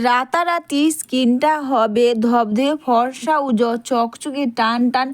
রাতারাতি স্কিনটা হবে ধবধে ফর্সা উজো চকচকে টান টান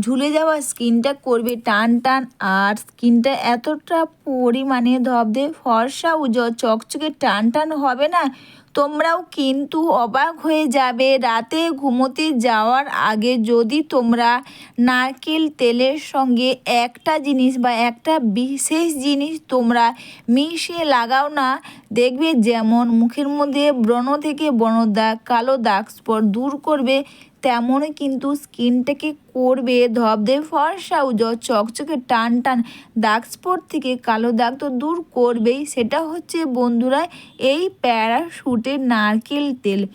ঝুলে যাওয়া স্কিনটা করবে টান টান, আর স্কিনটা এতটা পরিমাণে ধবধে ফর্সা ও জ- চকচকে টান টান হবে না? তোমরাও কিন্তু অবাক হয়ে যাবে। রাতে ঘুমোতে যাওয়ার আগে যদি তোমরা নারকেল তেলের সঙ্গে একটা জিনিস বা একটা বিশেষ জিনিস তোমরা মিশিয়ে লাগাও না, দেখবে যেমন মুখের মধ্যে ব্রণ থেকে ব্রণ দাগ, কালো দাগ স্পট দূর করবে তেমনই কিন্তু স্কিনটাকে করবে ধবধে ফর্সা জ- চকচকে টান টান দাগ স্পট থেকে কালো দাগ তো দূর করবেই। সেটা হচ্ছে বন্ধুরা এই প্যারাশুটের নারকেল তেল।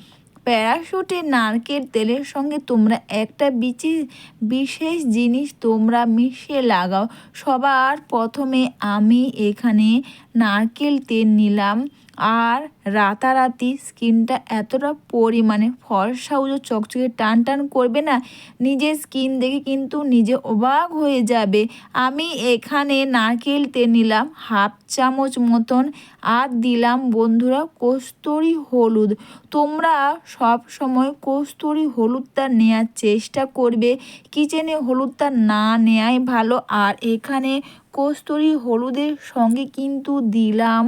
প্যারাশুটের নারকেল তেলের সঙ্গে তোমরা একটা বিচি, বিশেষ জিনিস তোমরা মিশিয়ে লাগাও। সবার প্রথমে আমি এখানে নারকেল তেল নিলাম। আর রাতারাতি স্কিনটা এতটা পরিমাণে ফর্সা উজো চকচকে টান টান করবে না, নিজের স্কিন দেখে কিন্তু নিজে অবাক হয়ে যাবে। আমি এখানে নারকেল তেল নিলাম হাফ চামচ মতন, আর দিলাম বন্ধুরা কস্তুরি হলুদ। তোমরা সব সময় কস্তুরি হলুদটা নেওয়ার চেষ্টা করবে, কিচেনে হলুদটা না নেওয়াই ভালো। আর এখানে কস্তুরি হলুদের সঙ্গে কিন্তু দিলাম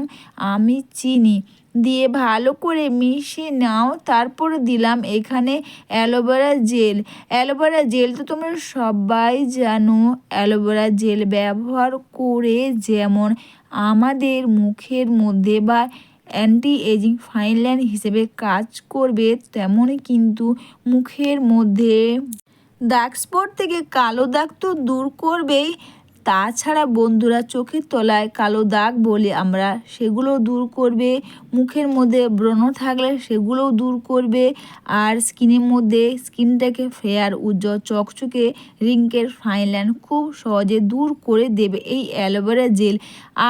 আমি চিনি। দিয়ে ভালো করে মিশিয়ে নাও, তারপর দিলাম এখানে অ্যালোভেরা জেল। অ্যালোভেরা জেল তো তোমরা সবাই জানো, অ্যালোভেরা জেল ব্যবহার করে যেমন আমাদের মুখের মধ্যে বা অ্যান্টি এজিং ফাইন লাইন হিসেবে কাজ করবে, তেমনই কিন্তু মুখের মধ্যে। দাগ স্পট থেকে কালো দাগ তো দূর করবেই। তাছাড়া বন্ধুরা চোখের তলায় কালো দাগ বলে আমরা সেগুলো দূর করবে, মুখের মধ্যে ব্রণ থাকলে সেগুলোও দূর করবে আর স্কিনের মধ্যে স্কিনটাকে ফেয়ার উজ্জ্বল চকচকে রিঙ্কের ফাইন খুব সহজে দূর করে দেবে এই অ্যালোভেরা জেল।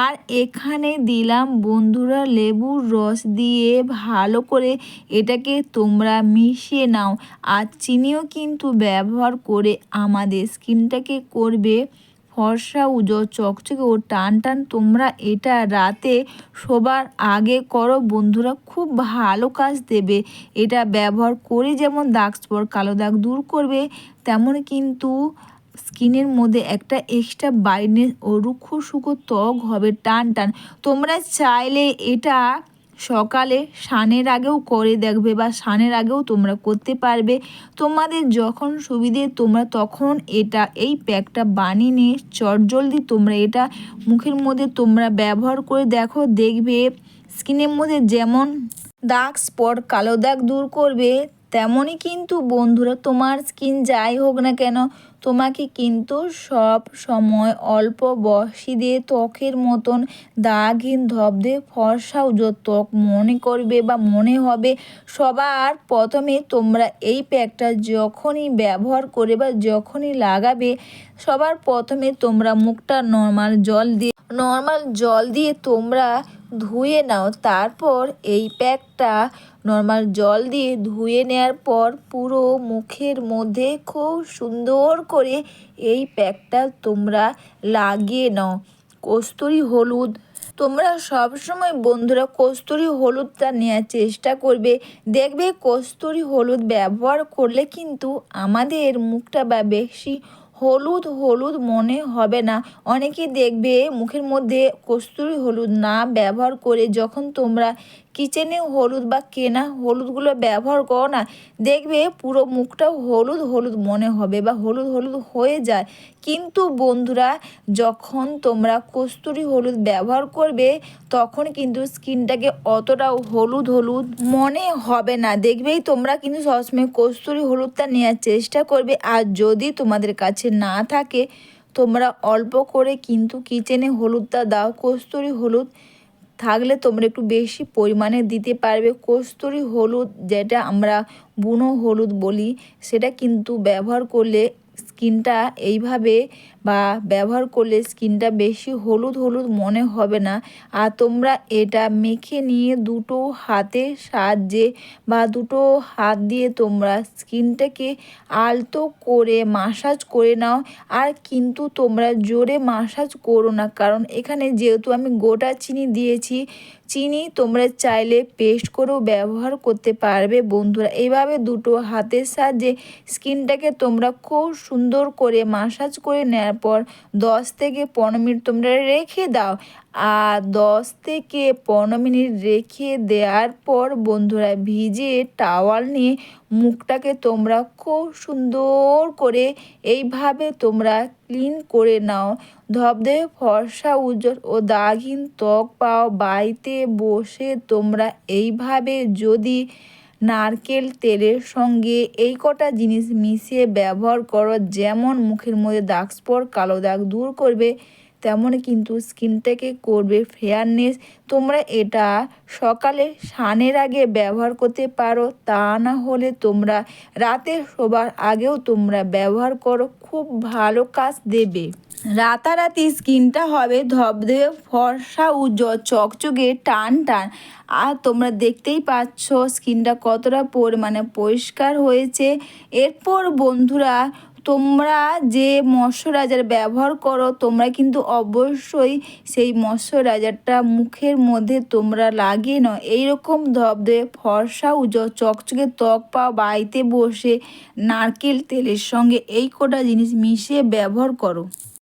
আর এখানে দিলাম বন্ধুরা লেবুর রস দিয়ে ভালো করে এটাকে তোমরা মিশিয়ে নাও। আর চিনিও কিন্তু ব্যবহার করে আমাদের স্কিনটাকে করবে। ফর্সা উজো, চকচকে ও টান টান তোমরা এটা রাতে শোবার আগে করো। বন্ধুরা, খুব ভালো কাজ দেবে। এটা ব্যবহার করে যেমন দাগ স্পট কালো দাগ দূর করবে, তেমন কিন্তু স্কিনের মধ্যে একটা এক্সট্রা ব্রাইটনেস ও রুক্ষ সুখো ত্বক হবে টান টান তোমরা চাইলে এটা সকালে স্নানের আগেও করে দেখবে বা স্নানের আগেও তোমরা করতে পারবে। তোমাদের যখন সুবিধে তোমরা তখন এটা, এই প্যাকটা বানিয়ে নিয়ে চটজলদি তোমরা এটা মুখের মধ্যে তোমরা ব্যবহার করে দেখো, দেখবে স্কিনের মধ্যে যেমন দাগ, স্পট, কালো দাগ দূর করবে তেমনই কিন্তু বন্ধুরা, তোমার স্কিন যাই হোক না কেন, তোমাকে কিন্তু সব সময় অল্প বয়সীদের ত্বকের মতন দাগহীন ধবধে ফর্সা উজ্জ্বল ত্বক মনে করবে বা মনে হবে, সবার প্রথমে তোমরা এই প্যাকটা যখনই ব্যবহার করে বা যখনই লাগাবে, সবার প্রথমে তোমরা মুখটা নর্মাল জল দিয়ে নর্মাল জল দিয়ে তোমরা ধুয়ে নাও। তারপর এই প্যাকটা নর্মাল জল দিয়ে ধুয়ে নেওয়ার পর পুরো মুখের মধ্যে খুব সুন্দর করে এই প্যাকটা তোমরা লাগিয়ে নাও। কস্তুরি হলুদ। তোমরা সব সময় বন্ধুরা কস্তুরি হলুদটা নেওয়ার চেষ্টা করবে। দেখবে কস্তুরি হলুদ ব্যবহার করলে কিন্তু আমাদের মুখটা বা বেশি হলুদ হলুদ মনে হবে না। অনেকে দেখবে মুখের মধ্যে কস্তুরি হলুদ না ব্যবহার করে যখন তোমরা কিচেনে হলুদ বা কেনা হলুদগুলো ব্যবহার করো না। দেখবে পুরো মুখটাও হলুদ হলুদ মনে হবে বা হলুদ হলুদ হয়ে যায়। কিন্তু বন্ধুরা, যখন তোমরা কস্তুরি হলুদ ব্যবহার করবে, তখন কিন্তু স্কিনটাকে অতটাও হলুদ হলুদ মনে হবে না। দেখবেই তোমরা কিন্তু সবসময় কস্তুরি হলুদটা নেওয়ার চেষ্টা করবে। আর যদি তোমাদের কাছে না থাকে, তোমরা অল্প করে কিন্তু কিচেনে হলুদটা দাও, কস্তুরি হলুদ। থাকলে তোমরা একটু বেশি পরিমাণে দিতে পারবে। কস্তুরি হলুদ, যেটা আমরা বুনো হলুদ বলি, সেটা কিন্তু ব্যবহার করলে স্কিনটা এইভাবে বা ব্যবহার করলে স্কিনটা বেশি হলুদ হলুদ মনে হবে না। আর তোমরা এটা মেখে নিয়ে দুটো হাতের সাহায্যে বা দুটো হাত দিয়ে তোমরা স্কিনটাকে আলতো করে মাসাজ করে নাও। আর কিন্তু তোমরা জোরে মাসাজ করো না। কারণ এখানে যেহেতু আমি গোটা চিনি দিয়েছি চিনি তোমরা চাইলে পেস্ট করেও ব্যবহার করতে পারবে বন্ধুরা। এভাবে দুটো হাতের সাহায্যে স্কিনটাকে তোমরা খুব সুন্দর করে মাসাজ করে নেওয়ার পর দশ থেকে পনেরো মিনিট তোমরা রেখে দাও। দশ থেকে পনেরো মিনিট রেখে দেওয়ার পর বন্ধুরা ভিজে টাওয়াল নিয়ে মুখটাকে তোমরা খুব সুন্দর করে এইভাবে তোমরা ক্লিন করে নাও। ধবধবে ফর্সা উজ্জ্বল ও দাগহীন ত্বক পাও। বাড়িতে বসে তোমরা এইভাবে যদি নারকেল তেলের সঙ্গে এই কটা জিনিস মিশিয়ে ব্যবহার করো, যেমন মুখের মধ্যে দাগ স্পট, কালো দাগ দূর করবে তেমন কিন্তু স্কিনটাকে করবে ফেয়ারনেস তোমরা এটা সকালে স্নানের আগে ব্যবহার করতে পারো, তা না হলে তোমরা রাতে শোবার আগেও তোমরা ব্যবহার করো, খুব ভালো কাজ দেবে। রাতারাতি স্কিনটা হবে ধবধবে, ফর্সা উজ্জ্বল, চকচকে, টান টান। আর তোমরা দেখতেই পাচ্ছ স্কিনটা কতটা পরিমাণে পরিষ্কার হয়েছে। এরপর বন্ধুরা তোমরা যে ময়শ্চারাইজার ব্যবহার করো, তোমরা কিন্তু অবশ্যই সেই ময়শ্চারাইজারটা মুখের মধ্যে তোমরা লাগিয়ে নাও। এইরকম ধবধে ফর্সা উজো, চকচকে ত্বক পা বাড়িতে বসে নারকেল তেলের সঙ্গে এই কটা জিনিস মিশিয়ে ব্যবহার করো।